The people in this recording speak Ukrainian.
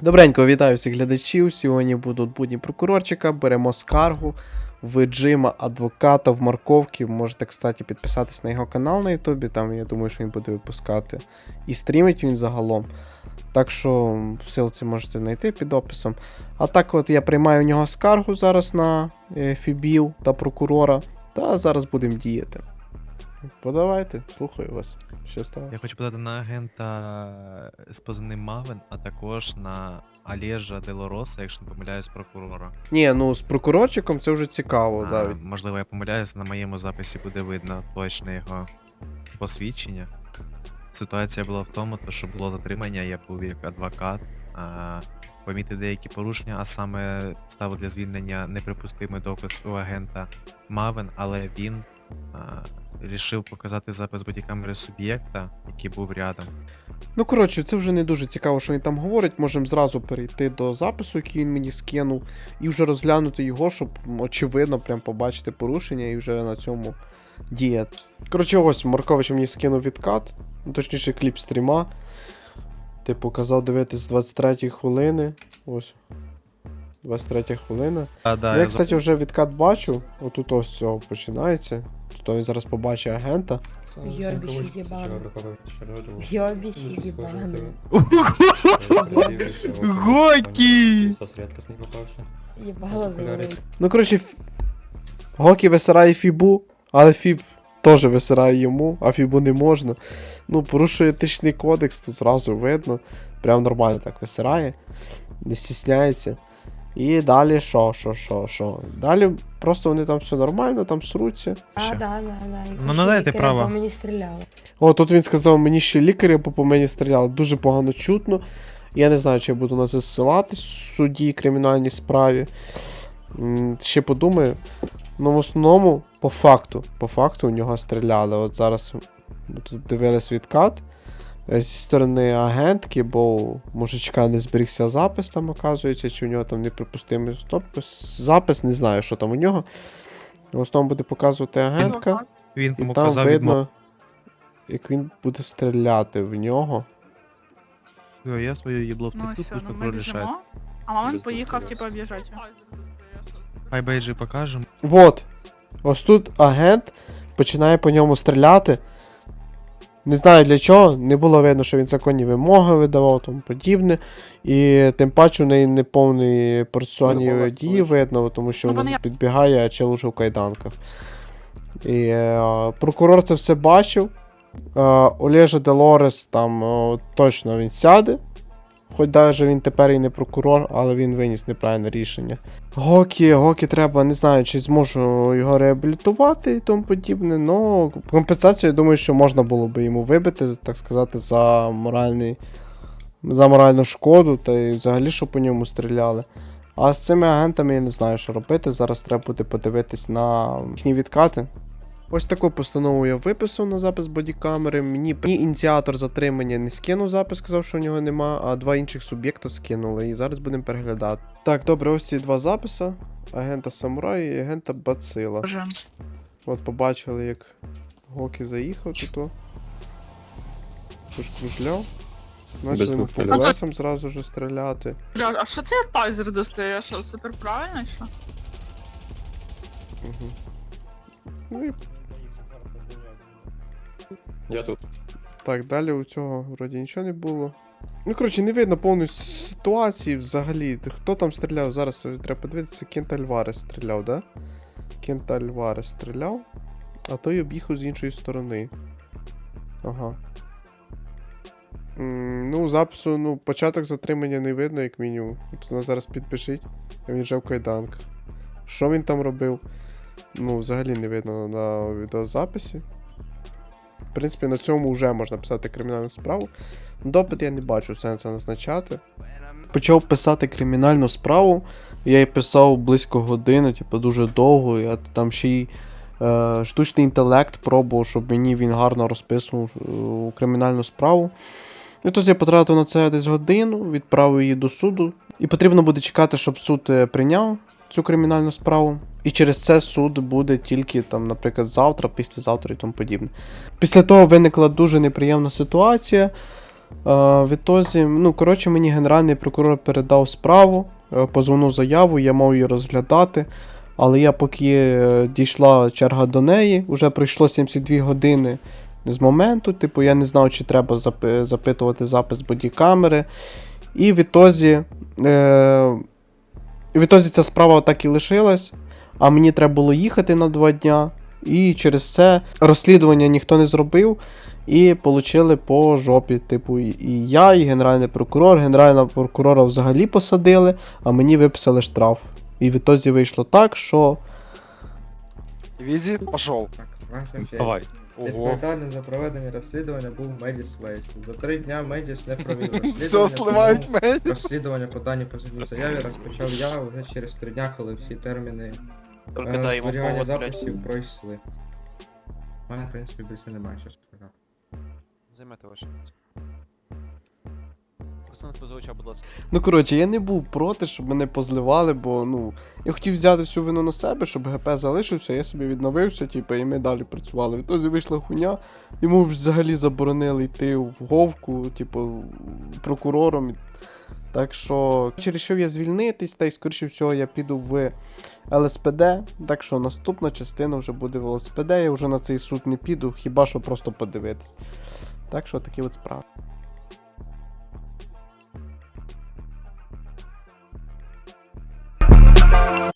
Добренько, вітаю всіх глядачів. Сьогодні будуть будні прокурорчика. Беремо скаргу в Джима адвоката в Марковці. Можете, кстати, підписатись на його канал на Ютубі. Там я думаю, що він буде випускати. І стрімить він загалом. Так що ссылці можете знайти під описом. А так, от я приймаю у нього скаргу зараз на е, Фібів та прокурора. Та зараз будемо діяти. Подавайте, слухаю вас. Що сталося? Я хочу подати на агента з позивним Мавен, а також на Олежа Делороса, якщо не помиляюсь, прокурора. Ні, ну з прокурорчиком це вже цікаво, А, да. можливо, я помиляюсь, на моєму записі буде видно точне його посвідчення. Ситуація була в тому, то, що було затримання, я був як адвокат, а, помітив деякі порушення, а саме ставив для звільнення неприпустимий доказ у агента Мавен, але він а, рішив показати запис бодікамери суб'єкта, який був рядом. Ну, коротше, це вже не дуже цікаво, що він там говорить. Можемо зразу перейти до запису, який він мені скинув, і вже розглянути його, щоб очевидно прям побачити порушення і вже на цьому діяти. Коротше, ось Маркович мені скинув відкат, ну, точніше кліп стріма. Типу, казав дивитись з 23 хвилини. Ось. 23 хвилина. А, да, я, за- кстати, вже відкат бачу. Отут ось з цього починається. Тут він зараз побачить агента. Ёбище ебаный. Ёбище ебаный. Гоки! Ебало завалить. Ну, коротше, Ф- Гокі висирає Фібу, але Фіб теж висирає йому, а Фібу не можна. Ну, порушує етичний кодекс, тут зразу видно. Прям нормально так висирає, не стісняється. І далі що, що, що, що. Далі просто вони там все нормально, там сруться. А, да, да, да. і Ну, надайте лікаря право. по мені стріляли. О, тут він сказав, мені ще лікаря по, по мені стріляли. Дуже погано чутно. Я не знаю, чи я буду на це ссилатись в суді кримінальній справі. М, Ще подумаю. Ну, в основному, по факту, по факту у нього стріляли. От зараз ми тут дивились відкат зі сторони агентки, бо мужичка не зберігся запис, там, оказується, чи у нього там неприпустимий стоп. Запис, не знаю, що там у нього. В основному буде показувати агентка. Він І там казав видно, відмовити. як він буде стріляти в нього. Я свою їбло Ну втеку, все, пусть ну ми біжимо. А мамин поїхав, типа, об'їжджати. Хай бейджі покажемо. Вот. Ось тут агент починає по ньому стріляти. Не знаю для чого, не було видно, що він законні вимоги видавав, тому подібне. І тим паче в неї неповні процесуальні Вирвала дії видно, тому що Ну, вона підбігає, а чел уже в кайданках. І е, прокурор це все бачив. Е, Олежа Делорес там е, точно він сяде. Хоч навіть він тепер і не прокурор, але він виніс неправильне рішення. Гокі, Гокі треба, не знаю, чи зможу його реабілітувати і тому подібне. Ну, компенсацію, я думаю, що можна було би йому вибити, так сказати, за моральний. За моральну шкоду, та й взагалі, що по ньому стріляли. А з цими агентами я не знаю, що робити. Зараз треба буде подивитись на їхні відкати. Ось таку постанову я виписав на запис бодікамери. Мені, ініціатор затримання не скинув запис, сказав, що у нього нема, а два інших суб'єкта скинули. І зараз будемо переглядати. Так, добре, ось ці два записи: агента Самурай і агента Бацила. Боже. От побачили, як Гокі заїхав тут. Тож кружляв. Почали по двох колесам зразу ж стріляти. Бля, а що це я тайзер достає? Що, супер правильно, що? Угу. Ну і Я тут. Так, далі у цього вроді нічого не було. Ну, коротше, не видно повної ситуації взагалі. Хто там стріляв? Зараз треба подивитися, Кент Альварес стріляв, да? Кент Альварес стріляв, а той об'їхав з іншої сторони. Ага. М, ну, запису, ну, початок затримання не видно, як мінімум. Тут нас зараз підпишіть, він вже в кайданках. Що він там робив? Ну, взагалі не видно на відеозаписі. В принципі, на цьому вже можна писати кримінальну справу. Допит я не бачу сенсу назначати. Почав писати кримінальну справу. Я її писав близько години, типу, дуже довго. Я там ще й е, штучний інтелект пробував, щоб мені він гарно розписував е, кримінальну справу. І тож я потратив на це десь годину, відправив її до суду. І потрібно буде чекати, щоб суд е, прийняв цю кримінальну справу. І через це суд буде тільки там, наприклад, завтра, післязавтра і тому подібне. Після того виникла дуже неприємна ситуація. Е, відтоді, ну, коротше, мені генеральний прокурор передав справу, е, позовну заяву, я мав її розглядати. Але я поки е, дійшла черга до неї, вже пройшло 72 години з моменту. Типу, я не знав, чи треба запи- запитувати запис бодікамери. І відтоді, е, відтоді ця справа так і лишилась, а мені треба було їхати на два дня. І через це розслідування ніхто не зробив. І получили по жопі. Типу, і- я, і генеральний прокурор. Генерального прокурора взагалі посадили, а мені виписали штраф. І відтоді вийшло так, що Візит пошел. Так. Давай. Відповідальним за проведення розслідування був Медіс Вейс. За три дня Медіс не провів розслідування. сливають тому. Розслідування по даній позовній заяві розпочав я вже через три дня, коли всі терміни Только е, дай его повод, блядь. записів пройшли. У мене, в принципі, більше немає зараз. Займете ваше місце. Представник позивача, будь ласка. Ну, коротше, я не був проти, щоб мене позливали, бо ну, я хотів взяти всю вину на себе, щоб ГП залишився, я собі відновився, типу, і ми далі працювали. Відтоді вийшла хуйня, йому взагалі заборонили йти в Говку, типу, прокурором. Так що, чи рішив я звільнитись, та й скоріше всього я піду в ЛСПД. Так що наступна частина вже буде в ЛСПД, я вже на цей суд не піду, хіба що просто подивитись. Так що такі от справи. Let's do it.